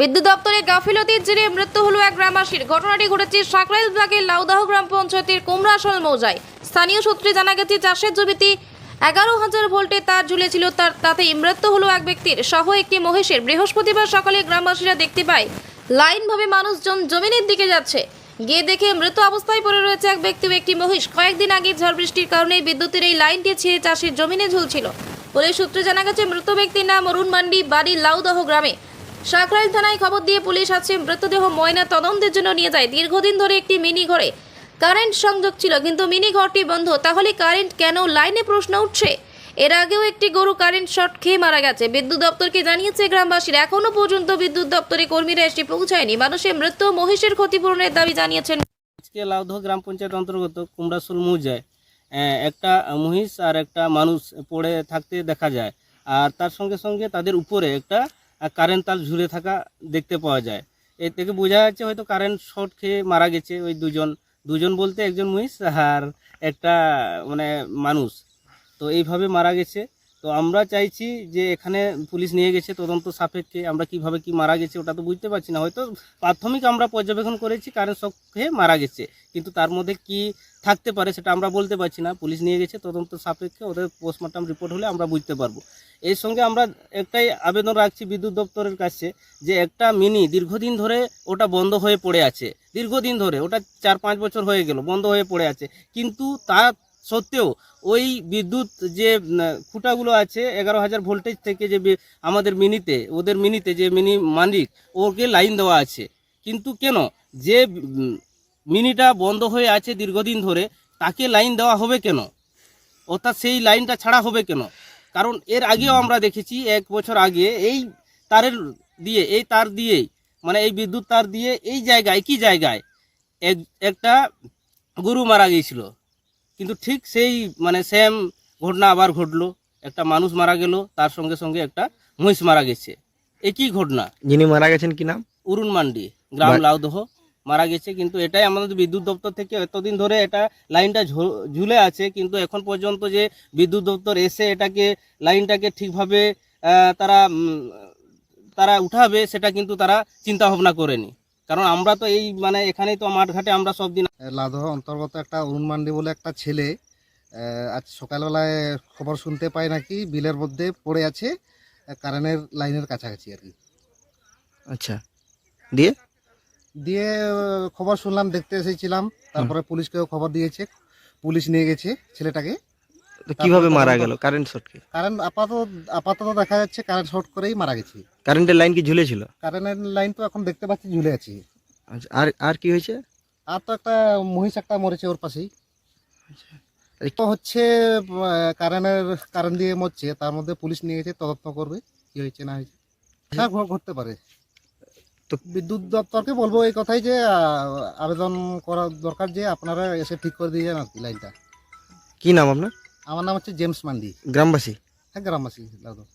বিদ্যুৎ দপ্তরে গাফিলতির জেরে মৃত্যু হলো এক গ্রামবাসীর। ঘটনাটি ঘটেছে সাকরাইল ব্লকের লাউদাহ গ্রাম পঞ্চায়েতের কুমড়াশল মৌজায়। স্থানীয় সূত্রে জানা গেছে, চাষের জমিতে এগারো হাজার ভোল্টে তার ঝুলেছিল, তার তাতেই মৃত্যু হলো এক ব্যক্তির। সহ একটি মহিষের। বৃহস্পতিবার সকালে গ্রামবাসীরা দেখতে পায়, লাইনভাবে মানুষজন জমিনের দিকে যাচ্ছে। গিয়ে দেখে মৃত অবস্থায় পড়ে রয়েছে এক ব্যক্তি একটি মহিষ। কয়েকদিন আগে ঝড় বৃষ্টির কারণে বিদ্যুতের এই লাইনটি ছিঁড়ে চাষের জমিনে ঝুলছিল। পুলিশ সূত্রে জানা গেছে, মৃত ব্যক্তির নাম অরুণ মান্ডি, বাড়ি লাউদহ গ্রামে। সাকরাইল থানায় খবর দিয়ে পুলিশ আছে, মৃতদেহ ময়না তদন্তের জন্য নিয়ে যায়। দীর্ঘদিন ধরে একটি মিনি ঘরে। কারেন্ট সংযোগ ছিল, কিন্তু মিনি ঘরটি বন্ধ। তাহলে কারেন্ট কেন লাইনে প্রশ্ন উঠছে? এর আগেও একটি গরু কারেন্ট শর্ট খেয়ে মারা গেছে। বিদ্যুৎ দপ্তরকে জানিয়েছে গ্রামবাসীরা, এখনও পর্যন্ত বিদ্যুৎ দপ্তরে কর্মীরা এসে পৌঁছায়নি। মানুষের মৃত্যু মহিষের ক্ষতিপূরণের দাবি জানিয়েছেন। আজকে লাউদহ গ্রাম পঞ্চায়েত অন্তর্গত কুমড়াশুল মৌজায় একটা মহিষ আর একটা মানুষ পড়ে থাকতে দেখা যায়। আর তার সঙ্গে সঙ্গে তাদের উপরে একটা কারেন্ট তার ঝুলে থাকা দেখতে পাওয়া যায়। এর থেকে বোঝা যাচ্ছে হয়তো কারেন্ট শর্ট খেয়ে মারা গেছে ওই দুজন। দুজন বলতে একজন মহিষ আর একটা মানে মানুষ। তো এইভাবে মারা গেছে। তো আমরা চাইছি যে এখানে পুলিশ নিয়ে গেছে তদন্ত সাপেক্ষে, আমরা কীভাবে কি মারা গেছে ওটা তো বুঝতে পারছি না। হয়তো প্রাথমিক আমরা পর্যবেক্ষণ করেছি, কারেন্ট শক মারা গেছে। কিন্তু তার মধ্যে কি থাকতে পারে সেটা আমরা বলতে পারছি না। পুলিশ নিয়ে গেছে তদন্ত সাপেক্ষে, ওদের পোস্টমর্টম রিপোর্ট হলে আমরা বুঝতে পারব। এর সঙ্গে আমরা একটাই আবেদন রাখছি বিদ্যুৎ দপ্তরের কাছে যে একটা মিনি দীর্ঘদিন ধরে ওটা বন্ধ হয়ে পড়ে আছে। দীর্ঘদিন ধরে, ওটা চার পাঁচ বছর হয়ে গেল, বন্ধ হয়ে পড়ে আছে। কিন্তু তা সত্ত্বেও ওই বিদ্যুৎ যে খুঁটাগুলো আছে এগারো হাজার ভোল্টেজ থেকে যে আমাদের মিনিতে ওদের মিনিতে যে মিনি মালিক ওকে লাইন দেওয়া আছে। কিন্তু কেন? যে মিনিটা বন্ধ হয়ে আছে দীর্ঘদিন ধরে তাকে লাইন দেওয়া হবে কেন? অর্থাৎ সেই লাইনটা ছাড়া হবে কেন? কারণ এর আগেও আমরা দেখেছি এক বছর আগে এই তারের দিয়ে এই তার দিয়েই মানে এই বিদ্যুৎ তার দিয়ে এই জায়গায় কি জায়গায়? এক একটা গরু মারা গিয়েছিল। কিন্তু ঠিক সেই মানে সেম ঘটনা আবার ঘটলো। একটা মানুষ মারা গেল তার সঙ্গে সঙ্গে একটা মহিষ মারা গেছে। একই ঘটনা। যিনি মারা গেছেন কি নাম? উরুন মান্ডি গ্রাম লাউদহ মারা গেছে। কিন্তু এটাই আমাদের বিদ্যুৎ দপ্তর থেকে এতদিন ধরে এটা লাইনটা ঝুলে আছে। কিন্তু এখন পর্যন্ত যে বিদ্যুৎ দপ্তর এসে এটাকে লাইনটাকে ঠিকভাবে তারা তারা উঠাবে সেটা কিন্তু তারা চিন্তা ভাবনা করেনি। কারণ আমরা তো এই মানে এখানেই তো মাঠঘাটে আমরা সব দিন লাদহ অন্তর্গত একটা অরুণ মান্ডি বলে একটা ছেলে আজ সকালবেলায় খবর শুনতে পাই নাকি বিলের মধ্যে পড়ে আছে কারেন্টের লাইনের কাছাকাছি আর কি। আচ্ছা। দিয়ে? দিয়ে খবর শুনলাম দেখতে এসেছিলাম তারপরে পুলিশকেও খবর দিয়েছে পুলিশ নিয়ে গেছে ছেলেটাকে। তো কীভাবে মারা গেল? কারেন্ট শর্টকে কারেন্ট আপাতত আপাতত দেখা যাচ্ছে কারেন্ট শর্ট করেই মারা গেছে। কারেন্টের লাইন কি ঝুলেছিল? কারেন্টের লাইন তো এখন দেখতে পাচ্ছি ঝুলে আছে। আচ্ছা আর আর কি হয়েছে? আর তো একটা মহিষ একটা মরেছে ওর পাশেই। তো হচ্ছে কারেন্টের কারেন্ট দিয়ে মরছে তার মধ্যে পুলিশ নিয়ে গেছে তদন্ত করবে কি হয়েছে না হয়েছে। হ্যাঁ ঘটতে পারে। তো তো- বিদ্যুৎ দপ্তরকে বলব এই কথাই যে আবেদন করা দরকার যে আপনারা এসে ঠিক করে দিয়ে যান আর কি লাইনটা কি নাম আপনার? আমার নাম হচ্ছে জেমস মান্ডি গ্রামবাসী হ্যাঁ গ্রামবাসী লাউদহ।